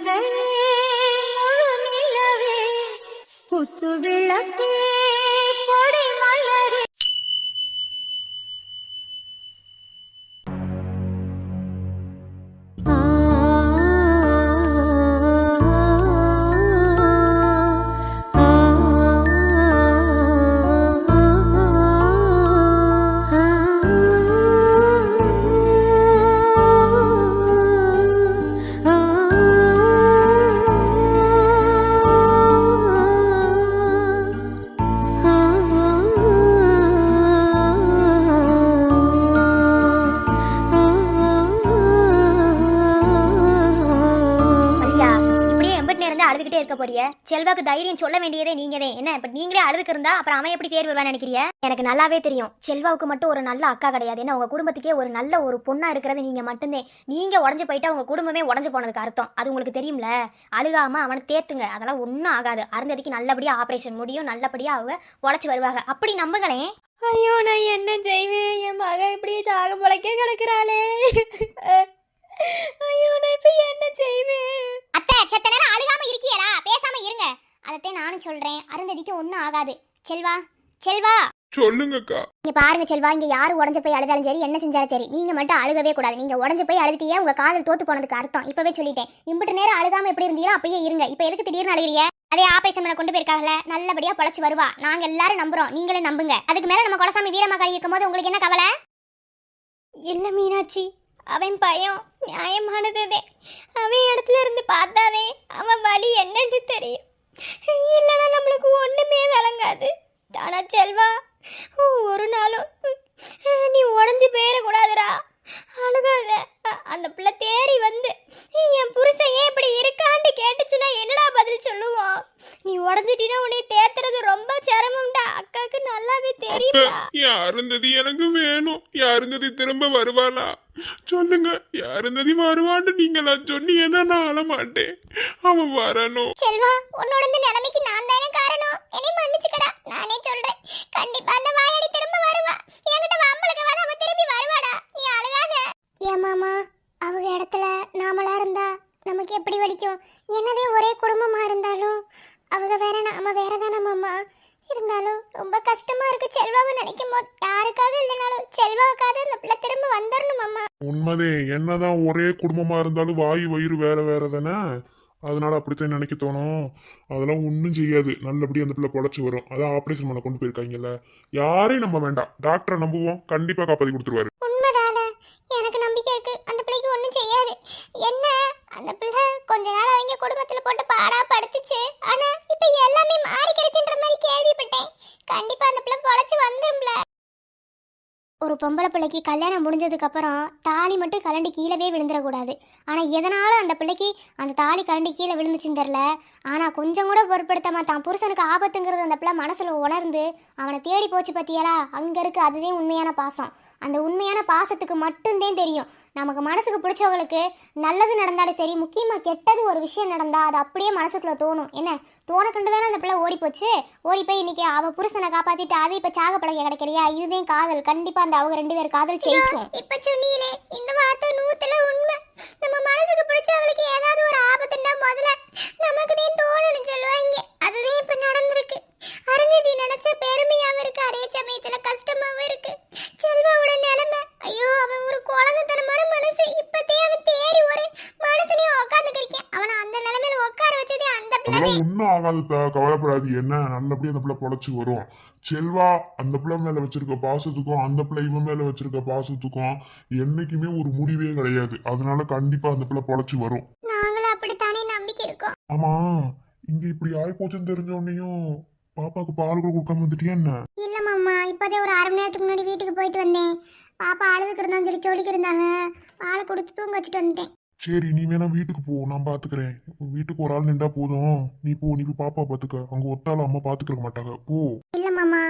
முழு நிலவே குத்து விளக்கே செல்வாக்கு தைரியம் சொல்ல வேண்டியதே நீங்க தான் என்ன இப்ப நீங்களே அழுதுக்கு இருந்தா அப்புறம் அவன் எப்படி தேர்வு வருவான்னு நினைக்கிறிய எனக்கு நல்லாவே தெரியும். செல்வாவுக்கு மட்டும் ஒரு நல்ல அக்கா கிடையாது. என்ன உங்க குடும்பத்துக்கே ஒரு நல்ல ஒரு பொண்ணா இருக்கிறது நீங்க மட்டும்தான். நீங்க உடஞ்சு போயிட்டா உங்க குடும்பமே உடஞ்சு போனதுக்கு அர்த்தம். அது உங்களுக்கு தெரியும்ல? அழுகாம அவனை தேத்துங்க. அதெல்லாம் ஒன்றும் ஆகாது. அருந்ததிக்கு நல்லபடியா ஆபரேஷன் முடியும். நல்லபடியா அவங்க உழைச்சு வருவாங்க. அப்படி நம்புங்களேன். ஐயோ நான் என்ன செய்வேன்? என் மக இப்படியே சாக பொழைக்க கிடக்குறாளே. ஐயோ நான் இப்ப என்ன செய்வேன்? அத்தை செத்த நேரம் அழுகாம இருக்கியலா பேசாம இருங்க. அதத்தான் நானும் சொல்றேன். அருந்ததிக்கு ஒன்றும் ஆகாது. செல்வா செல்வா! சொல்லுங்கக்கா. இங்க பாருங்க செல்வா இங்க யாரு உடஞ்சு போய் அழுதாலும் சரி என்ன செஞ்சாலும் சரி நீங்க மட்டும் அழுகவே கூடாது. நீங்க உடஞ்சு போய் அழுதுட்டீங்க உங்க காதல் தோத்து போனதுக்கு அர்த்தம். இப்பவே சொல்லிட்டேன். இம்பிட்டு நேரம் அழுகாம எப்படி இருந்தீங்களோ அப்படியே இருங்க. இப்போ எதுக்கு திடீர்னு அழுகிறீங்க? அதே ஆபரேஷன் பண்ண கொண்டு போயிருக்காங்கல்ல நல்லபடியா பொழைச்சு வருவா. நாங்க எல்லாரும் நம்புறோம். நீங்களே நம்புங்க. அதுக்கு மேல நம்ம கொடசாமி வீரமக்காளி இருக்கும்போது உங்களுக்கு என்ன கவலை? இல்ல மீனாட்சி அவன் பயம் நியாயமானதுதே அவன் இடத்துல இருந்து பார்த்தாதே அவன் வலி என்னன்னு தெரியும். இல்லைன்னா நம்மளுக்கு ஒன்றுமே விளங்காது. தானா செல்வா ஒரு நாளும் நீ உடஞ்சி போயிடக்கூடாதுடா அழுகாத. அந்த பிள்ளை தேறி வந்து என் புருஷன் ஏன் இப்படி இருக்கான்னு கேட்டுச்சுன்னா என்னடா பதில் சொல்லுவோம் நீ உடஞ்சிட்டினா உன்னை தேத்துறது ரொம்ப சிரமம்டா. அக்காக்கு நல்லாவே தெரியும்டா. யாருந்தது எனக்கு வேணும். யாருந்தது திரும்ப வருவாளா? சொல்லுங்க யாருந்தது வருவான்னு நீங்களா சொன்னீங்கன்னா நான் அழ மாட்டேன் அவன் வரணும். செல்வா உன்னோட இந்த நிலைமைக்கு நான் தானே காரணம்? என்னை மன்னிச்சுக்கடா. நானே சொல்றேன். கண்டிப்பா அந்த வாயாடி திரும்ப வருவா. என்கிட்ட வம்பளுக்கு வர அவ திரும்பி வருவாடா நீ அழுகாத ஏன் மாமா? அவங்க இடத்துல நாமளா இருந்தா நமக்கு எப்படி வலிக்கும்? என்னதே ஒரே குடும்பமா இருந்தாலும் அவங்க வேற நாம வேற தானே மாமா? இருந்தாலும் ரொம்ப கஷ்டமா இருக்கு செல்வாவை நினைக்கும் போது. யாருக்காக இல்லைனாலும் செல்வாவுக்காக அந்த பிள்ளை திரும்ப வந்துடணும் மாமா. உண்மைதே என்னதான் ஒரே குடும்பமா இருந்தாலும் வாய் வயிறு வேற வேற தானே அதனால அப்படித்தான் நினைக்க தோணும். அதெல்லாம் ஒன்றும் செய்யாது. நல்லபடியா அந்த பிள்ளை பொழைச்சு வரும். அதான் ஆப்ரேஷன் பண்ண கொண்டு போயிருக்காங்கல்ல. யாரையும் நம்ப வேண்டாம். டாக்டரை நம்புவோம். கண்டிப்பா காப்பாத்தி கொடுத்துருவாரு உண்மைதான எனக்கு நம்பிக்கை இருக்கு அந்த பிள்ளைக்கு ஒன்றும் செய்யாது என்ன அந்த பிள்ளை கொஞ்ச நாள் அவங்க குடும்பத்துல போட்டு பாடா படுத்துச்சு. ஆனா இப்ப எல்லாமே மாறி கிடைச்சுன்ற மாதிரி கேள்விப்பட்டேன். கண்டிப்பா அந்த பிள்ளை பொழைச்சு வந்துரும்ல. ஒரு பொம்பளை பிள்ளைக்கு கல்யாணம் முடிஞ்சதுக்கு அப்புறம் தாலி மட்டும் கரண்டி கீழவே விழுந்துடக்கூடாது. ஆனால் எதனால அந்த பிள்ளைக்கு அந்த தாலி கரண்டி கீழே விழுந்துச்சுன்னு தெரில ஆனால் கொஞ்சம் கூட பொருட்படுத்தாம தான் புருஷனுக்கு ஆபத்துங்கிறது அந்த பிள்ளை மனசில் உணர்ந்து அவனை தேடி போச்சு பத்தியாலா அங்கே இருக்கு அதுதான் உண்மையான பாசம். அந்த உண்மையான பாசத்துக்கு மட்டும்தான் தெரியும். நமக்கு மனசுக்கு பிடிச்சவங்களுக்கு நல்லது நடந்தாலும் சரி முக்கியமாக கெட்டது ஒரு விஷயம் நடந்தா அது அப்படியே மனசுக்குள்ள தோணும். என்ன? தோண கண்டு தானே அந்த பிள்ளை ஓடி போச்சு ஓடி போய் இன்னைக்கு அவ புருஷனை காப்பாத்திட்டு அது இப்ப சாக பழக கிடைக்கலையா இதுதான் காதல். கண்டிப்பா அந்த அவங்க ரெண்டு பேர் காதல் ஜெயிக்கும். இப்ப சொன்னீங்களே இந்த வார்த்தை நூத்துல உண்மை. நம்ம மனசுக்கு பிடிச்சவங்களுக்கு ஏதாவது ஒரு ஆபத்துண்டா முதல்ல நமக்கு தான் தோணணும் சொல்லுவாங்க. அதுதான் இப்ப நடந்திருக்கு. அருந்ததி நினைச்ச பெருமையாவும் இருக்கு. அதே சமயத்துல கஷ்டமாவும் இருக்கு. செல்வாவோட நிலைமை ஐயோ அவன் ஒரு குழந்தைத்தனமான மனசு இப்பத்தே அவன் தேறி ஒரு மனசுலயே உட்காந்துக்கிருக்கேன் அவனை அந்த நிலைமையில உட்கார வச்சதே அந்த பிள்ளை ஒன்றும் ஆகாது தா, கவலைப்படாது. என்ன? நல்லபடியா அந்த பிள்ளை பொழைச்சு வரும். செல்வா அந்த பிள்ளை மேல வச்சிருக்க பாசத்துக்கும் அந்த பிள்ளை இவன் மேல வச்சிருக்க பாசத்துக்கும் என்னைக்குமே ஒரு முடிவே கிடையாது. அதனால கண்டிப்பா அந்த பிள்ளை பொழைச்சு வரும். நாங்களும் அப்படித்தானே நம்பிக்கை இருக்கோம். ஆமா. இங்க இப்படி ஆயி போச்சுன்னு தெரிஞ்ச உடனேயும் பாப்பாக்கு பால் கூட கொடுக்காம வந்துட்டியா என்ன? இல்ல மாமா இப்போதே ஒரு அரை மணி நேரத்துக்கு முன்னாடி வீட்டுக்கு போயிட்டு வந்தேன். பாப்பா அழுதுக்கு இருந்தான்னு சொல்லி சொல்லிக்கு இருந்தாங்க. பாலை கொடுத்து தூங்க வச்சுட்டு வந்துட்டேன். சரி நீ வேணா வீட்டுக்கு போ நான் பாத்துக்கிறேன். வீட்டுக்கு ஒரு ஆள் நின்றா போதும். நீ போ நீ போய் பாப்பா பாத்துக்க. அங்க ஒத்தால அம்மா பாத்துக்கிற மாட்டாங்க. போ. இல்ல மாமா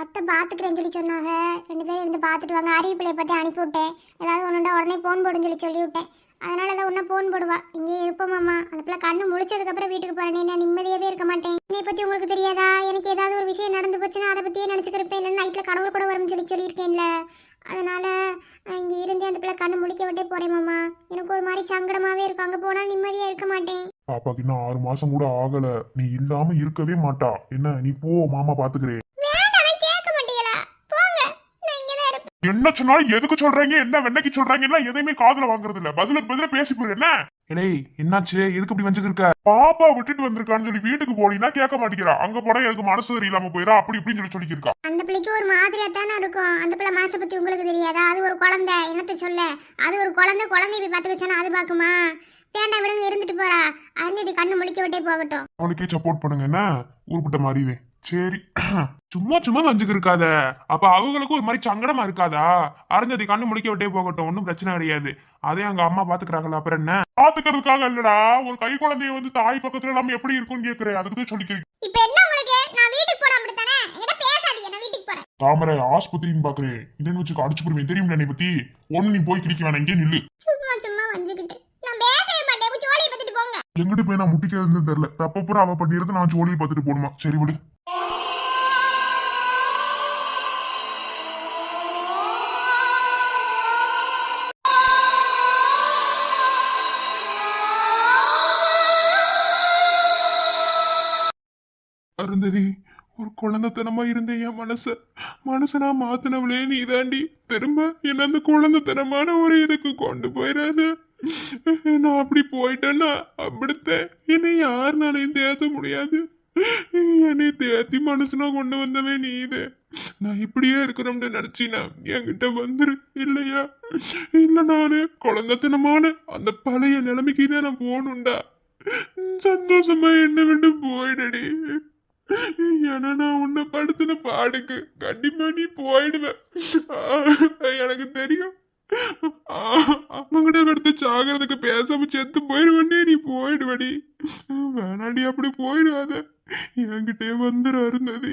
அத்தை பார்த்துக்கிறேன்னு சொல்லி சொன்னாங்க. ரெண்டு பேரும் இருந்து பார்த்துட்டு வாங்க. அறிவிப்பிள்ளைய பற்றி அனுப்பி விட்டேன். ஏதாவது ஒன்றுண்டா உடனே ஃபோன் போடுன்னு சொல்லி சொல்லி விட்டேன் அதனால தான் உன்ன போன் போடுவா. இங்கே இருப்போமாம்மா அந்த பிள்ளை கண்ணு முழிச்சதுக்கப்புறம் வீட்டுக்கு போகிறேனே நான் நிம்மதியாகவே இருக்க மாட்டேன். என்னை பற்றி உங்களுக்கு தெரியாதா? எனக்கு ஏதாவது ஒரு விஷயம் நடந்து போச்சுன்னா அதை பற்றியே நினச்சிக்கிறப்பேன் இல்லைன்னா நைட்டில் கடவுள் கூட வரும்னு சொல்லி சொல்லியிருக்கேன்ல. அதனால இங்கே இருந்து அந்த பிள்ளை கண்ணு முடிக்க விட்டே போகிறேன் மாமா. எனக்கு ஒரு மாதிரி சங்கடமாகவே இருக்கும். அங்கே போனால் நிம்மதியாக இருக்க மாட்டேன். பாப்பாக்கு இன்னும் ஆறு மாசம் கூட ஆகல. நீ இல்லாம இருக்கவே மாட்டா. என்ன நீ போ மாமா பாத்துக்கிறேன் வேண்டாம் கேட்க மாட்டீங்களா போங்க நான் இங்கே தான் இருப்பேன் என்ன சொன்னாலும் எதுக்கு சொல்றாங்க? என்ன வெண்ணைக்கு சொல்றாங்க எல்லாம் எதையுமே காதுல வாங்குறது இல்ல பதிலுக்கு பதிலா பேசி போயிரு என்ன? ஏய் என்னாச்சு? எதுக்கு இப்படி வஞ்சுக்கு இருக்க? பாப்பா விட்டுட்டு வந்திருக்கான்னு சொல்லி வீட்டுக்கு போனீங்கன்னா கேட்க மாட்டேங்கிறா. அங்க போனா எனக்கு மனசு சரியில்லாம போயிரா அப்படி இப்படின்னு சொல்லி சொல்லியிருக்கா அந்த பிள்ளைக்கு ஒரு மாதிரியா தானே இருக்கும். அந்த பிள்ளை மனசை பத்தி உங்களுக்கு தெரியாதா? அது ஒரு குழந்தை. என்னத்த சொல்ல? அது ஒரு குழந்தை. குழந்தை போய் பார்த்துக்க சொன்னா அது பாக்குமா வேண்டாம் விடுங்க இருந்துட்டு போறா. அருந்ததி கண்ணு முழிக்க விட்டே போகட்டும். அவனுக்கே சப்போர்ட் பண்ணுங்க என்ன? உருப்பிட்ட மாதிரி சரி. சும்மா சும்மா வஞ்சுக்கு இருக்காத அப்ப அவங்களுக்கும் ஒரு மாதிரி சங்கடமா இருக்காதா? அருந்ததி கண்ணு முடிக்க விட்டே போகட்டும். ஒன்றும் பிரச்சனை கிடையாது. அதே அங்க அம்மா பாத்துக்கிறாங்களா? அப்புறம் என்ன? பாத்துக்கிறதுக்காக இல்லடா. ஒரு கை குழந்தைய வந்து தாய் பக்கத்துல இல்லாம எப்படி இருக்கும்னு கேக்குறேன். அதுக்கு தான் சொல்லிக்கிறேன். இப்போ என்ன உங்களுக்கு நான் வீட்டுக்கு போறேன் அப்படித்தானே? என்கிட்ட பேசாதீங்க. நான் வீட்டுக்கு போறேன். தாமரை ஆஸ்பத்திரின்னு பாக்குறேன். இதன்னு வச்சு அடிச்சு போடுவேன். தெரியும் என்னை பத்தி? ஒண்ணு நீ போய் கிடிக்க வேணாம். இங்கே நில்லு. சும்மா சும்மா வஞ்சுக்கிட்டு. நான் பேசவே மாட்டேன். உங்க ஜோலியை பார்த்துட்டு போங்க. எங்கிட்டு போய் நான் முட்டிக்கிறதுன்னு தெரியல. தப்ப பூரா அவ பண்ணிருந்து நான் ஜோலியை பார்த்துட்டு போடுமா சரி விடு. அருந்ததி ஒரு குழந்தைத்தனமா இருந்த என் மனச. மனசனா மாத்தினவளே நீ தாண்டி திரும்ப என்ன அந்த குழந்தைத்தனமான ஒரு இதுக்கு கொண்டு போயிடாத நான் அப்படி போயிட்டேன்னா அப்படித்த என்னை யாருனாலையும் தேத்த முடியாது. என்னை தேத்தி மனசுனா கொண்டு வந்தவன் நீ இது நான் இப்படியே இருக்கிறோம்னு நினச்சினா என்கிட்ட வந்துரு இல்லையா? இல்லை நானு குழந்தைத்தனமான அந்த பழைய நிலைமைக்கு தான் நான் போகணும்டா. சந்தோஷமா என்ன விட்டு போயிடடி. ஏன்னா நான் உன்னை படுத்தின பாடுக்கு கண்டிப்பா நீ போயிடுவேன் எனக்கு தெரியும். அம்மங்கிட்ட அடுத்து சாகிறதுக்கு பேசாம செத்து போயிடுவனே நீ போயிடுவடி. வேணாடி அப்படி போயிடாத. என்கிட்டே வந்துடா இருந்தது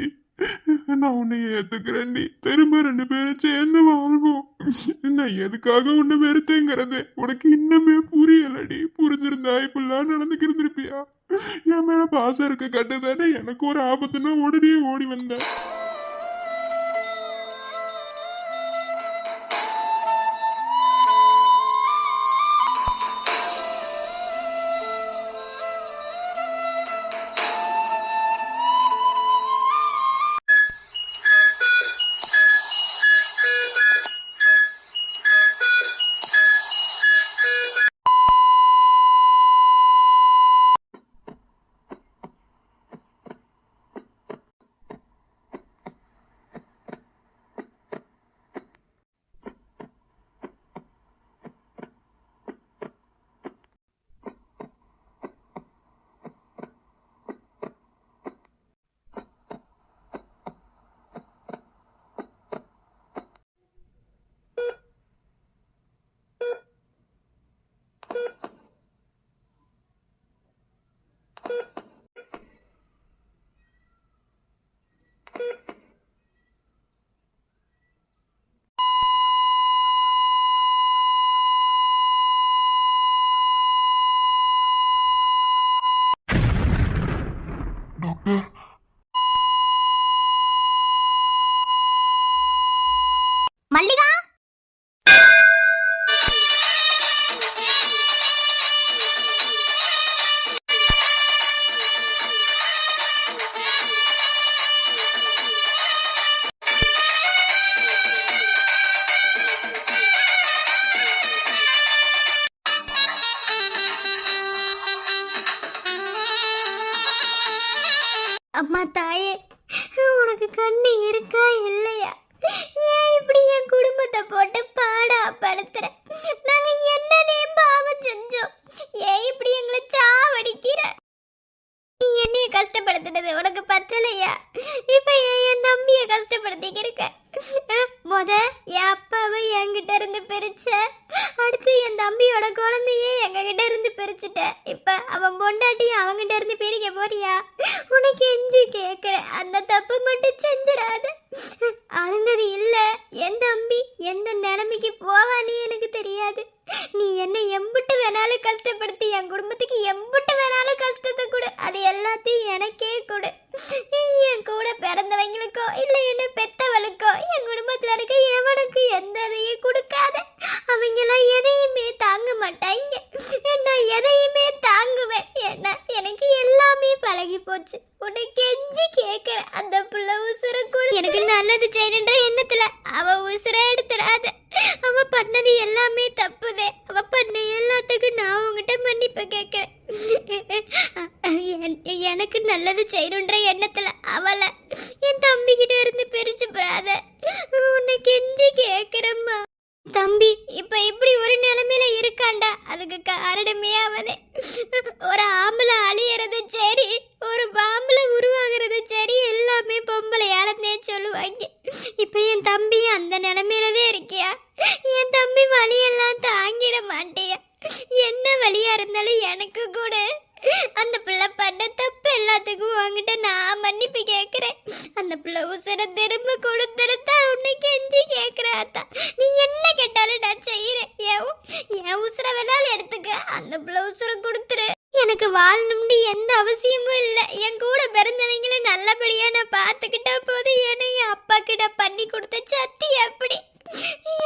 நான் உன்னை ஏத்துக்கிறேன்டி திரும்ப ரெண்டு பேரும் சேர்ந்து வாழ்வோம். நான் எதுக்காக உன்னை வெறுத்தேங்கிறது? உனக்கு இன்னுமே புரியலடி புரிஞ்சிருந்தா இப்படிலாம் நடந்துக்கிருந்திருப்பியா என் மேல பாசம் இருக்க கட்டுதானே? எனக்கு ஒரு ஆபத்துன்னா உடனே ஓடி வந்தேன். குடும்பத்துக்கு எம்பிட்டு வேணாலும் கஷ்டத்தை கொடு. அது எல்லாத்தையும் எனக்கே கொடு. என் கூட பிறந்தவங்களுக்கோ இல்லை என்ன பெத்தவளுக்கோ என் குடும்பத்தில் இருக்க எவனுக்கு எந்த இதையும் கொடுக்காத. அவங்கெல்லாம் எதையுமே தாங்க மாட்டாங்க. நான் எதையுமே தாங்குவேன். என்ன எனக்கு எல்லாமே பழகி போச்சு. உன்னை கெஞ்சி கேட்கிறேன் அந்த புள்ள உசுர கூட எனக்கு நல்லது செய்யணுன்ற எண்ணத்துல அவ உசுர எடுத்துடாத. அவ பண்ணது எல்லாமே தப்புதே. அவ பண்ண எல்லாத்துக்கும் நான் உங்ககிட்ட மன்னிப்பு கேட்குறேன் என்- எனக்கு நல்லது செய்யணுன்ற எண்ணத்துல அவளை என் தம்பிக்கிட்ட இருந்து பிரிச்சு போறாத. உன்னை கெஞ்சி கேட்குறம்மா தம்பி இப்ப இப்படி ஒரு நிலைமையில இருக்காண்டா? அதுக்கு காரணமே அவதே ஒரு ஆம்பளை அழியறது சரி ஒரு பாம்புல உருவாகிறது சரி எல்லாமே பொம்பளையாலன்னே சொல்லுவாங்க. இப்ப என் தம்பி அந்த நிலைமையிலதான் இருக்கியா? என் தம்பி வழியெல்லாம் தாங்கிட மாட்டியா? என்ன வழியா இருந்தாலும் எனக்கு கூட அந்த பிள்ளை பண்ண தப்பு எல்லாத்துக்கும் உன்கிட்ட நான் மன்னிப்பு கேட்குறேன் அந்த பிள்ளை உசுர திரும்ப கொடுத்துருத்தா உன்னை கெஞ்சி கேட்குறாத்தா நீ என்ன கேட்டாலும் நான் செய்கிறேன் என் என் உசுர வேணாலும் எடுத்துக்க. அந்த பிள்ளை உசுர கொடுத்துரு. எனக்கு வாழணும்னு எந்த அவசியமும் இல்லை. என் கூட பிறந்தவங்களை நல்லபடியாக நான் பார்த்துக்கிட்டா போதும் ஏன்னா என் அப்பா கிட்ட பண்ணி கொடுத்த சத்தி அப்படி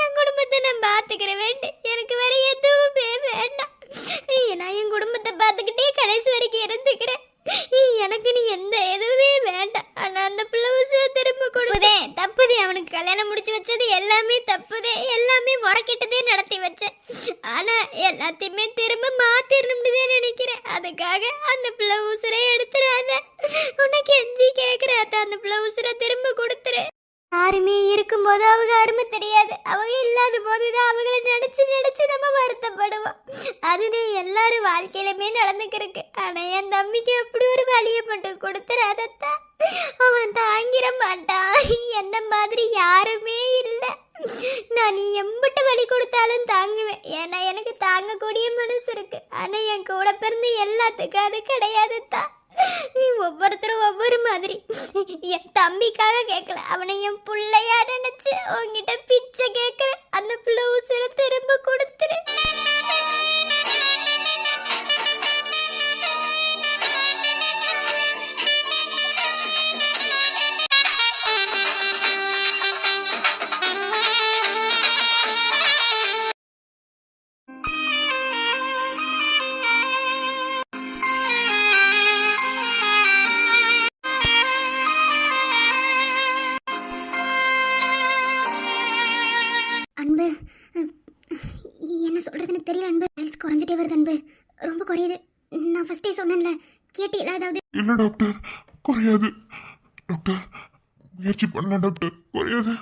என் குடும்பத்தை நான் பார்த்துக்கிற வேண்டு. எனக்கு வேற எதுவுமே வேண்டாம். நான் என் குடும்பத்தை பார்த்துக்கிட்டே கடைசி வரைக்கும் இருந்துக்கிறேன். எனக்கு நீ எந்த எதுவுமே வேண்டாம். ஆனா அந்த பிள்ளை திரும்ப கொடுதே தப்புதே அவனுக்கு கல்யாணம் முடிச்சு வச்சது எல்லாமே தப்புதே. எல்லாமே முறைக்கிட்டதே நடத்தி வச்சேன். ஆனா எல்லாத்தையுமே திரும்ப மாத்திரணும்னு நினைக்கிறேன். அதுக்காக அந்த பிள்ளை உசுரை எடுத்துறாத. உனக்கு எஞ்சி கேக்குறாத அந்த பிள்ளை திரும்ப கொடுத்து யாருமே இருக்கும்போது அவங்க அருமை தெரியாது. அவங்க இல்லாத போதுதான் அவங்கள நினைச்சு நினைச்சு நம்ம வருத்தப்படுவோம். அதுதான் எல்லாரும் வாழ்க்கையிலுமே நடந்துக்கிறக்கு ஆனா என் தம்பிக்கு அப்படி ஒரு வழியை மட்டும் கொடுத்துறாதத்தா. அவன் தாங்கிட மாட்டான். என்ன மாதிரி யாருமே இல்லை. நான் நீ எம்பிட்ட வழி கொடுத்தாலும் தாங்குவேன். ஏன்னா எனக்கு தாங்கக்கூடிய மனசு இருக்கு. ஆனா என் கூட பிறந்த எல்லாத்துக்கும் அது கிடையாதுத்தா. ஒவ்வொருத்தரும் ஒவ்வொரு மாதிரி. என் தம்பிக்காக கேட்கல. அவனை என் பிள்ளையா நினைச்சு உங்ககிட்ட பிச்சை கேட்கிறேன். அந்த பிள்ளை உசுர திரும்ப கொடுத்துரு. இல்லை டாக்டர் குறையாது. டாக்டர் முயற்சி பண்ண டாக்டர் குறையாது.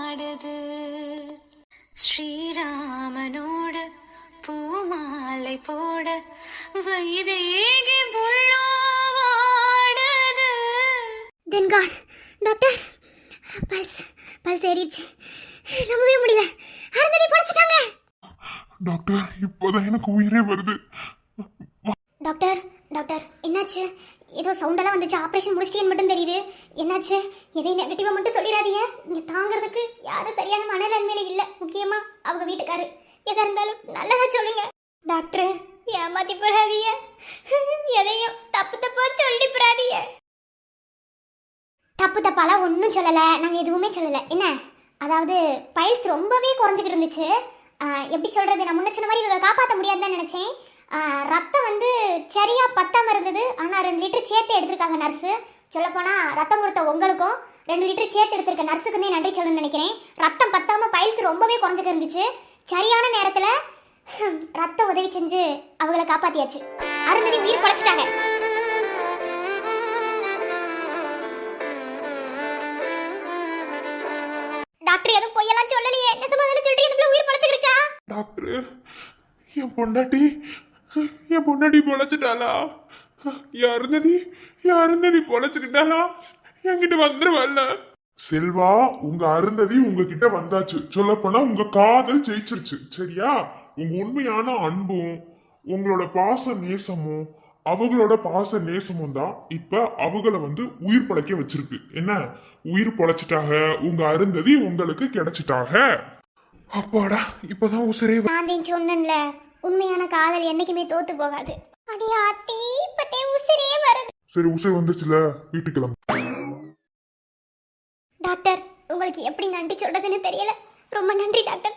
போலாடுது ஸ்ரீராமனோடு பூமாலை போட Vaidehi புள்ளோவாடுது then got doctor pulse pulse ஏறிடுச்சு. நம்பவே முடியல. அருந்ததி படைச்சிட்டாங்க. டாக்டர் இப்போதான் எனக்கு உயிரே வருது. டாக்டர் டாக்டர் என்னாச்சு? ஏதோ சவுண்டெல்லாம் வந்துச்சு. ஆப்ரேஷன் முடிச்சிட்டேன்னு மட்டும் தெரியுது. என்னாச்சு? எதையும் நெகட்டிவாக மட்டும் சொல்லிடாதீங்க. இங்கே தாங்கிறதுக்கு யாரும் சரியான மனநிலைமையில இல்லை. முக்கியமாக அவங்க வீட்டுக்காரு. எதா இருந்தாலும் நல்லதா சொல்லுங்க. டாக்டர் ஏமாத்தி போறாதீங்க. எதையும் தப்பு தப்பா சொல்லி போறாதீங்க. தப்பு தப்பாலாம் ஒன்றும் சொல்லலை. நாங்கள் எதுவுமே சொல்லலை. என்ன? அதாவது பைல்ஸ் ரொம்பவே குறைஞ்சிக்கிட்டு இருந்துச்சு. எப்படி சொல்கிறது நான் முன்ன சொன்ன மாதிரி இவங்க காப்பாற்ற முடியாதுன்னு நினச்சேன். ரத்தம் வந்து சரியாக பத்தாமல் இருந்தது. ஆனால் ரெண்டு லிட்டர் சேர்த்து எடுத்திருக்காங்க நர்ஸு சொல்லப்போனால் ரத்தம் கொடுத்த உங்களுக்கும் ரெண்டு லிட்டர் சேர்த்து எடுத்திருக்க நர்ஸுக்குமே நன்றி சொல்லணும்னு நினைக்கிறேன். ரத்தம் பத்தாமல் பைல்ஸ் ரொம்பவே குறைஞ்சிக்க இருந்துச்சு. சரியான நேரத்தில் ரத்த உதவி செஞ்சு அவங்கள காப்பாற்றியாச்சு அருந்ததி உயிர் படைச்சிட்டாங்க டாக்டர் எதுவும் பொய்யெல்லாம் சொல்லலையே. நெசமா தானே சொல்றீங்க உயிர் படைச்சிருச்சா டாக்டர் என் பொண்டாட்டி என் பொண்டாட்டி பொழைச்சிட்டாளா? யாருந்ததி யாருந்ததி பொழைச்சுக்கிட்டாளா? என்கிட்ட வந்துருவல்ல. செல்வா உங்க அருந்ததி உங்ககிட்ட வந்தாச்சு. சொல்லப்போனா உங்க காதல் ஜெயிச்சிருச்சு. சரியா? உங்க உண்மையான அன்பும் உங்களோட பாச நேசமும் அவங்களோட பாச நேசமும் தான் இப்ப அவங்கள வந்து உயிர் பழைக்க வச்சிருக்கு. என்ன? உயிர் பொழைச்சிட்டாக உங்க அருந்ததி உங்களுக்கு கிடைச்சிட்டாக. அப்பாடா இப்பதான் உசிரே நான் சொன்னேன்ல. உண்மையான காதல் என்னைக்குமே தோத்து போகாது. அடி ஆத்தி இப்பத்தே உசிரே வருது. சரி உசை வந்துச்சுல வீட்டுக்கு கிளம்பு. டாக்டர் உங்களுக்கு எப்படி நன்றி சொல்றதுன்னு தெரியல. ரொம்ப நன்றி டாக்டர்.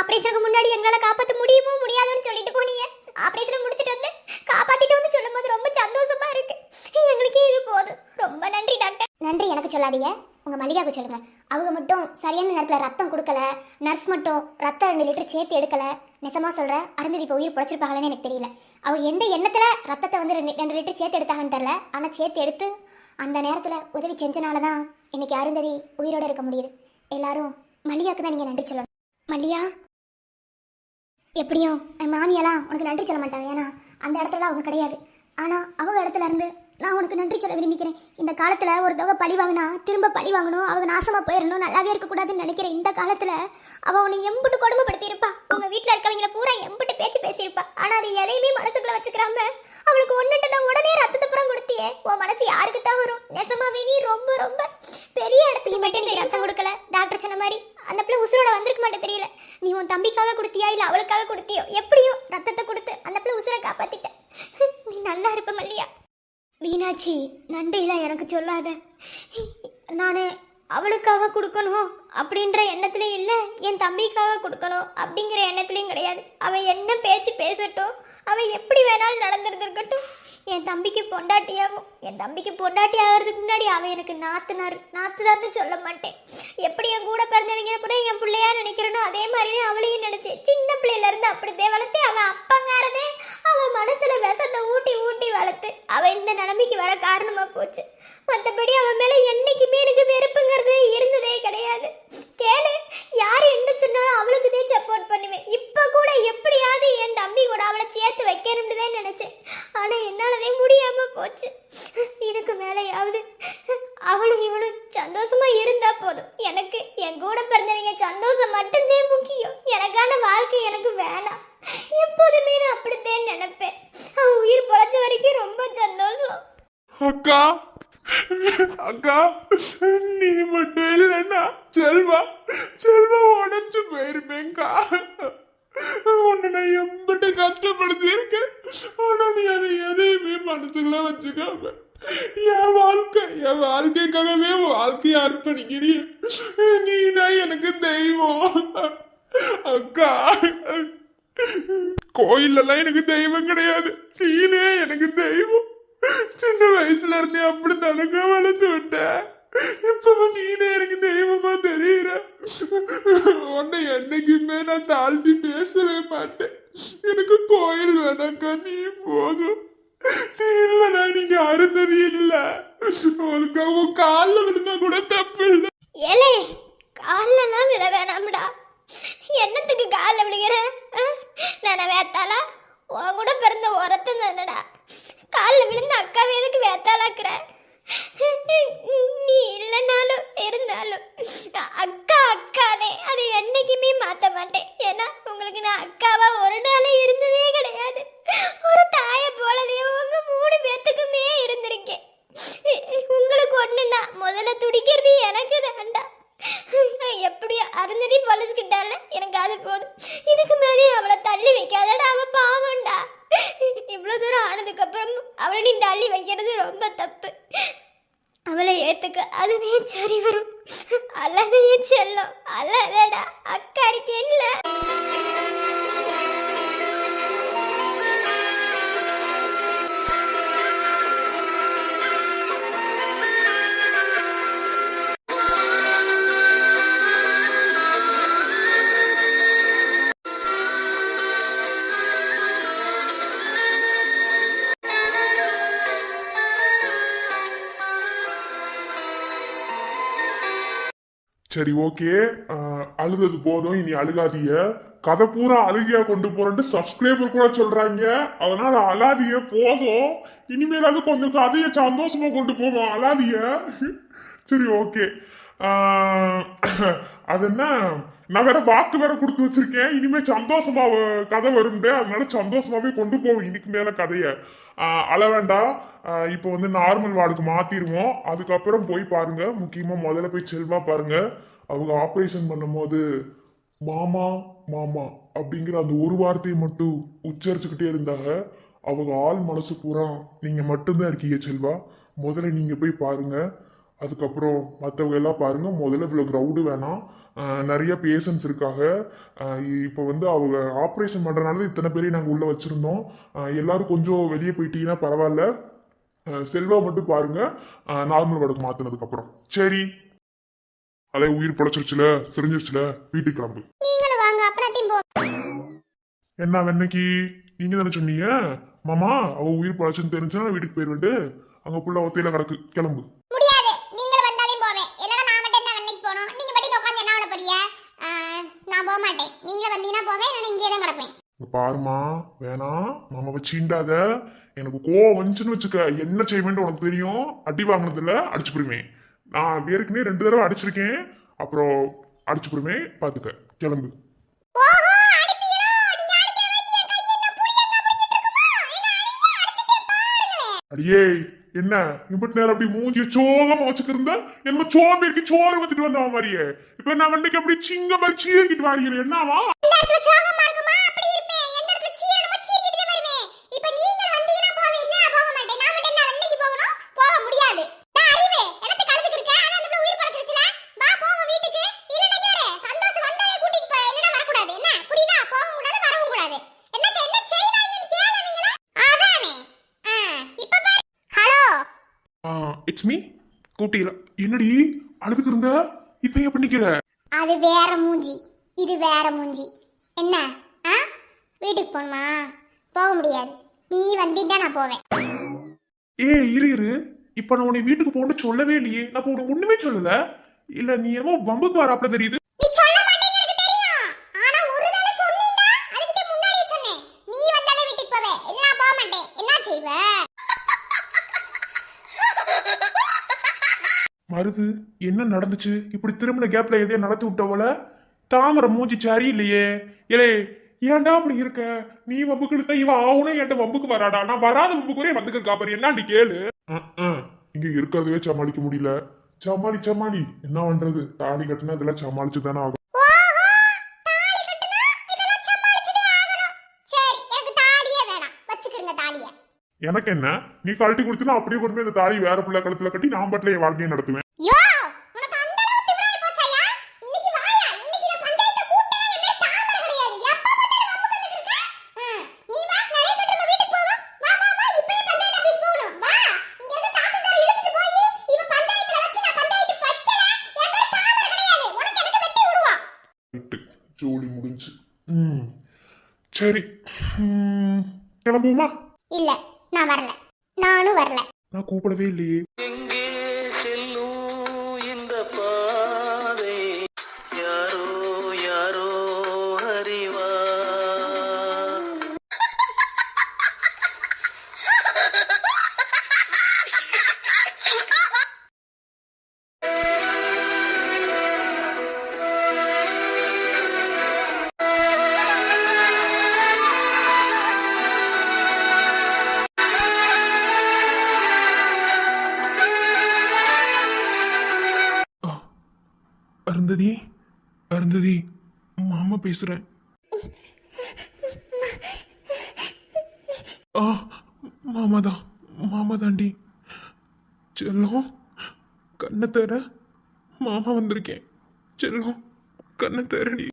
ஆபரேஷனுக்கு முன்னாடி எங்களால காப்பாத்த முடியுமோ முடியாதுன்னு சொல்லிட்டு போனீங்க. ஆபரேஷன் முடிச்சிட்டு வந்து காப்பாத்திட்டோம்னு சொல்லும்போது ரொம்ப சந்தோஷமா இருக்கு. எங்களுக்கு இது போதும். ரொம்ப நன்றி டாக்டர். நன்றி எனக்கு சொல்லாதீங்க. உங்க மல்லிகாவுக்கு சொல்லுங்க. அவங்க மட்டும் சரியான நேரத்தில் ரத்தம் கொடுக்கல. நர்ஸ் மட்டும் ரத்தம் ரெண்டு லிட்டர் சேர்த்து எடுக்கல. நெசமா சொல்கிறேன் அருந்ததி இப்போ உயிர் பிழைச்சிருப்பாங்களேன்னு எனக்கு தெரியல. அவங்க எந்த எண்ணத்தில் ரத்தத்தை வந்து ரெண்டு ரெண்டு லிட்டர் சேர்த்து எடுத்தாங்கன்னு தெரில ஆனால் சேர்த்து எடுத்து அந்த நேரத்தில் உதவி செஞ்சனால தான் இன்னைக்கு அருந்ததி உயிரோட இருக்க முடியுது. எல்லாரும் மல்லியாவுக்கு தான் நீங்கள் நன்றி சொல்லணும். மல்லியா எப்படியும் என் மாமியெல்லாம் உனக்கு நன்றி சொல்ல மாட்டாங்க. ஏன்னா அந்த இடத்துல அவங்க கிடையாது. ஆனால் அவங்க இடத்துல இருந்து நான் உனக்கு நன்றி சொல்ல விரும்பிக்கிறேன். இந்த காலத்தில் ஒரு தொகை பழி வாங்கினா திரும்ப பழி வாங்கணும். அவங்க நாசமாக போயிடணும் நல்லாவே இருக்கக்கூடாதுன்னு நினைக்கிற இந்த காலத்தில் அவள் உன்னை எம்பிட்டு கொடுமைப்படுத்தியிருப்பா அவங்க வீட்டில் வீட்டுல இருக்கவங்கள பூரா எம்பிட்டு பேச்சு பேசியிருப்பா. ஆனால் அது எதையுமே மனசுக்குள்ளே வச்சுக்கிறாம அவளுக்கு ஒன்றுட்டு தான் உடனே ரத்தத்தை புறம் கொடுத்தியே. உன் மனசு யாருக்கு தான் வரும்? நெசமாவே நீ ரொம்ப ரொம்ப பெரிய இடத்துக்கு மட்டும் நீ ரத்தம் கொடுக்கல. டாக்டர் சொன்ன மாதிரி அந்த பிள்ளை உசுரோட வந்திருக்க மாட்டே தெரியல. நீ உன் தம்பிக்காக கொடுத்தியா இல்லை அவளுக்காக கொடுத்தியோ? எப்படியோ ரத்தத்தை கொடுத்து அந்த பிள்ளை உசுரை காப்பாற்றிட்ட நீ நல்லா இருப்ப மல்லியா மீனாட்சி நன்றிலாம் எனக்கு சொல்லாத. நான் அவளுக்காக கொடுக்கணும் அப்படின்ற எண்ணத்துல இல்லை என் தம்பிக்காக கொடுக்கணும் அப்படிங்கிற எண்ணத்துலையும் கிடையாது. அவன் என்ன பேச்சு பேசட்டும் அவன் எப்படி வேணாலும் நடந்துருந்துருக்கட்டும். என் தம்பிக்கு பொண்டாட்டியாகும். என் தம்பிக்கு பொண்டாட்டி ஆகிறதுக்கு முன்னாடி அவன் எனக்கு நாத்துனார். நாத்துனார்னு சொல்ல மாட்டேன். எப்படி என் கூட பிறந்தவங்க கூட என் பிள்ளையா நினைக்கிறனோ அதே மாதிரி தான் அவளையும் நினைச்சேன். சின்ன பிள்ளையில இருந்து அப்படித்தே வளர்த்து அவன் அப்பங்காரதே அவன் மனசுல விஷத்தை ஊட்டி ஊட்டி வளர்த்து அவன் இந்த நிலைமைக்கு வர காரணமா போச்சு மற்றபடி அவன் மேல என்னைக்குமே எனக்கு வெறுப்புங்கிறது இருந்ததே கிடையாது கேளு யார் என்ன சொன்னாலும் அவளுக்கு தான் சப்போர்ட் பண்ணுவேன் இப்போ கூட எப்படியாவது என் தம்பி கூட அவளை சேர்த்து வைக்கணும்னு தான் நினைச்சேன் ஆனா என்னாலதே முடியாம போச்சு இதுக்கு மேலேயாவது அவளும் இவளும் சந்தோஷமா இருந்தா போதும் எனக்கு என் கூட பிறந்தவங்க சந்தோஷம் மட்டும்தே முக்கியம் எனக்கான வாழ்க்கை எனக்கு வேணாம் எப்போதுமே நான் அப்படித்தான் நினைப்பேன் அவ உயிர் பொழைச்ச வரைக்கும் ரொம்ப சந்தோஷம் அக்கா அக்கா நீ மட்டும் இல்லைன்னா செல்வா செல்வா உடஞ்சு போயிருப்பேங்க்கா உன்னை நான் எம்பிட்டு கஷ்டப்படுத்தி இருக்கேன் ஆனா நீ அதை எதையுமே மனசுல வச்சுக்காம என் வாழ்க்கை என் வாழ்க்கைக்காகவே வாழ்க்கையை அர்ப்பணிக்கிறீ. நீ தான் எனக்கு தெய்வம். அக்கா கோயிலெல்லாம் எனக்கு தெய்வம் கிடையாது. நீனே எனக்கு தெய்வம். சின்ன வயசுல இருந்தே அப்படி தனக்க வளர்த்து விட்ட இப்பவும் நீனே எனக்கு தெய்வமா தெரியுற. உன்னை என்னைக்குமே நான் தாழ்த்தி பேசவே மாட்டேன். எனக்கு கோயில் வேணாக்கா நீ போதும். நீ இல்லைனா அக்கா உன் கால்ல விழுந்தா கூட தப்பு இல்லை ஏலே கால்லலாம் விழ வேணாம்டா. என்னத்துக்கு காலில் விழுகிற? நான் வேத்தாளா உன் கூட பிறந்த உரத்து தானடா காலில் விழுந்து அக்காவை எதுக்கு வேத்தாளாக்குற? நீ இல்லைனாலும் இருந்தாலும் அக்கா அக்கானே அதை என்னைக்குமே மாற்ற மாட்டேன். ஏன்னா உங்களுக்கு நான் அக்காவா ஒரு நாளே இருந்ததே கிடையாது. சரி ஓகே அழுதது போதும். இனி அழுகாதிய கதை பூரா அழுகியா கொண்டு போறேன்ட்டு சப்ஸ்கிரைபர் கூட சொல்றாங்க. அதனால அழாதிய போதும். இனிமேலாவது கொஞ்சம் கதையை சந்தோஷமா கொண்டு போவோம் அழாதிய சரி ஓகே அது என்ன? நான் வேற வாக்கு வேற கொடுத்து வச்சிருக்கேன். இனிமே சந்தோஷமா கதை வரும்டே. அதனால சந்தோஷமாவே கொண்டு போவோம் இதுக்கு மேல கதைய. அழ வேண்டாம் இப்போ வந்து நார்மல் வார்டுக்கு மாத்திடுவோம். அதுக்கப்புறம் போய் பாருங்க. முக்கியமா முதல்ல போய் செல்வா பாருங்க. அவங்க ஆப்ரேஷன் பண்ணும்போது மாமா மாமா அப்படிங்கிற அந்த ஒரு வார்த்தையை மட்டும் உச்சரிச்சுக்கிட்டே இருந்தாங்க. அவங்க ஆள் மனசு பூரா நீங்க மட்டும்தான் இருக்கீங்க செல்வா. முதல்ல நீங்க போய் பாருங்க. அதுக்கப்புறம் மற்றவங்க எல்லாம் பாருங்க முதல்ல இவ்வளோ க்ரௌடு வேணாம் நிறைய பேஷண்ட்ஸ் இருக்காங்க. இப்போ வந்து அவங்க ஆப்ரேஷன் பண்ணுறனால இத்தனை பேரையும் நாங்கள் உள்ளே வச்சுருந்தோம். எல்லாரும் கொஞ்சம் வெளியே போயிட்டீங்கன்னா பரவாயில்ல. செல்வா மட்டும் பாருங்க. நார்மல் வார்டுக்கு மாற்றினதுக்கப்புறம் சரி. அதே உயிர் பிழைச்சிருச்சுல தெரிஞ்சிருச்சுல வீட்டுக்கு கிளம்பு. என்ன வெண்ணைக்கு? நீங்க தானே சொன்னீங்க? மாமா அவ உயிர் பழச்சுன்னு தெரிஞ்சுன்னா வீட்டுக்கு போயிருவேன்ட்டு. அங்க புள்ள ஒத்தையில கிடக்கு கிளம்பு முடியாது நீங்களும் வந்தாலே போவேன் என்னடா நான் மட்டும் என்ன வெண்ணைக்கு போகணும் நீங்க மட்டும் உட்காந்து என்ன பண்ண போறீங்க ஆ, நான் போக மாட்டேன் நீங்களும் வந்தீங்கன்னா போவேன் நான் இங்கே தான் கிடப்பேன் இங்க பாருமா வேணாம் மாமாவை சீண்டாத. எனக்கு கோவம் வந்துச்சுன்னு வச்சுக்க என்ன செய்வேன்னு உனக்கு தெரியும்? அடி வாங்கினதுல அடிச்சு போடுவேன். நான் ஏற்கனவே ரெண்டு தடவை அடிச்சிருக்கேன். அப்புறம் அடிச்சு போடுவேன். பாத்துக்க. கிளம்பு. அடியே என்ன? இம்பட்டு நேரம் அப்படி மூஞ்சிய சோகமா வச்சுக்கிருந்த என்ன சோம்பேறிக்கு சோறு வச்சுட்டு வந்தவன் மாதிரியே. இப்ப நான் வண்டிக்கு அப்படி சிங்க மாதிரி சீக்கிட்டு வாரிக்கிறேன் என்னவா இந்த இடத்துல சோகமா இருக்குமா அப்படி இருப்பேன் எந்த இடத்துல சீரணுமோ சீரிக்கிட்டு தான் வருவேன் இப்போ நீங்க வந்தீங்கன்னா போவேன் இல்ல நான் போக மாட்டேன் நான் மட்டும் என்ன வெண்ணைக்கு போகணும் போக முடியாது நான் அறிவே இடத்துக்கு அழுதுக்கு இருக்கேன் ஆனா அந்த பிள்ளை உயிர் படைச்சிருச்சுல வா போவோம் வீட்டுக்கு இல்லைன்னா கேரு சந்தோஷம் வந்தாலே கூட்டிட்டு போய் இல்லைன்னா வரக்கூடாது என்ன புரியுதா போகவும் கூடாது வரவும் கூடாது என்ன செய்- என்ன செய்வாங்கன்னு கேளுவீங்களா அதானே ஆ இப்போ பாரு ஹலோ இட்ஸ் மீ கூட்டியில என்னடி? அழுதுக்கு இருந்த? இப்போ ஏன் பண்ணிக்கிற? அது வேற மூஞ்சி. இது வேற மூஞ்சி. என்ன? ஆ? வீட்டுக்கு போகணுமா போக முடியாது. நீ வந்தீங்கன்னா நான் போவேன். ஏ இரு இரு. இப்போ நான் உன்னை வீட்டுக்கு போகணும்னு சொல்லவே இல்லையே. நான் உனக்கு ஒண்ணுமே சொல்லல. இல்ல நீ என்னமோ வம்புக்கு வராப்ல தெரியுது நீ சொல்ல மாட்டேன்னு எனக்கு தெரியும் ஆனா ஒரு வேளை சொன்னீன்னா அதுக்கு தான் முன்னாடியே சொன்னேன் நீ வந்தாலே வீட்டுக்கு போவே இல்ல நான் போக மாட்டேன் என்ன செய்வ மருது என்ன நடந்துச்சு? இப்படி திரும்பின கேப்ல எதையோ நடத்தி விட்டவள? தாமரை மூஞ்சி சரி இல்லையே ஏலே ஏன்டா அப்படி இருக்க? நீ வம்புக்கு இழுத்தா இவன் ஆவுனே என்கிட்ட வம்புக்கு வராடா. நான் வராத வம்புக்கு வரே வந்துக்க காப்பர் என்னாண்டி கேளு? இங்க இருக்கிறதவே சமாளிக்க முடியல. சமாளி சமாளி. என்ன பண்றது? தாலி கட்டினா இதெல்லாம் சமாளிச்சு தானே ஆகும் ஓஹோ தாலி கட்டுனா இதெல்லாம் சமாளிச்சதே ஆகணும் சரி எனக்கு தாலியே வேணாம் வச்சுக்கிறங்க தாலியை எனக்கு என்ன? நீ கழட்டி கொடுத்தனா அப்படியே கொண்டு போய் இந்த தாலி வேற பிள்ளை கழுத்துல கட்டி நான் பாட்டில் என் வாழ்க்கையை நடத்துவேன். ஜோலி முடிஞ்சு. ம். சரி. ம், கிளம்புவோமா? இல்ல. நான் வரல. நானும் வரல. நான் கூப்பிடவே இல்லையே. மாமா பேசுறேன். ஆ மாமா தான் செல்லம் கண்ணை தர மாமா வந்திருக்கேன். செல்லம் கண்ணை தேரடி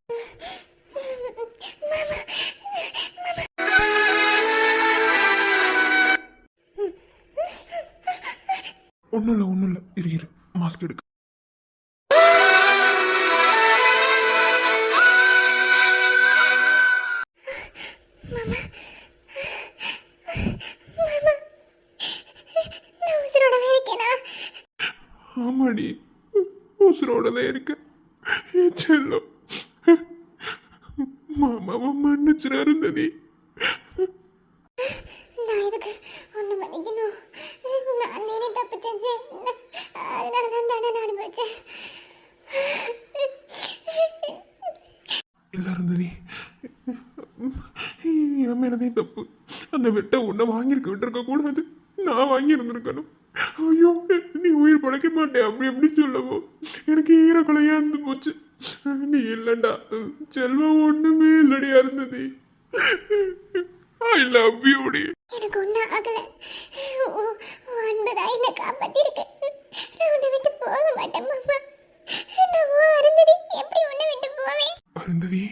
ஒன்றும் இல்லை ஒன்றும் இல்லை. இரு இரு. மாஸ்க் எடுக்க. மன்னிச்சிட இருந்ததி நான் இதுக்கு ஒன்று நான் நீனே தப்பு செஞ்சேன் அதனால தான் தானே நான் அனுபவிச்சேன் இல்லை இருந்ததி என் மேலதே தப்பு. அந்த வெட்டை உன்னை வாங்கியிருக்க விட்டுருக்க கூடாது. நான் வாங்கி இருந்திருக்கணும் ஐயோ நீ உயிர் பழைக்க மாட்டேன் அப்படி எப்படி சொல்லவோ. எனக்கு ஈரக்குலையா இருந்து போச்சு. நீ இல்லைண்டா செல்வம் ஒண்ணுமே இல்லடியா இருந்தது ஐ லவ் யூடி எனக்கு ஒன்றும் ஆகல. உன் அன்புதான் என்னை காப்பாத்திருக்கு. நான் உன்னை விட்டு போக மாட்டேன் மாமா. நான் அருந்ததி எப்படி உன்னை விட்டு போவேன்? அருந்ததி.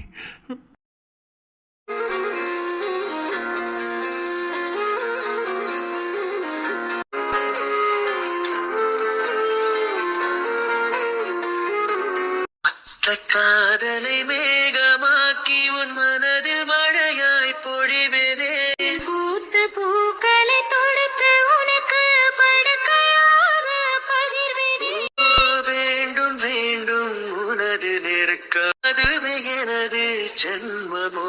காதலை மேகமாக்கி உன் மனதில் மழையாய் பொழிவதே பூத்து பூக்களை தொடுத்து உனக்கு படுக்கையாக வேண்டும் வேண்டும் உனது நெருக்க அதுவே எனது ஜென்மம்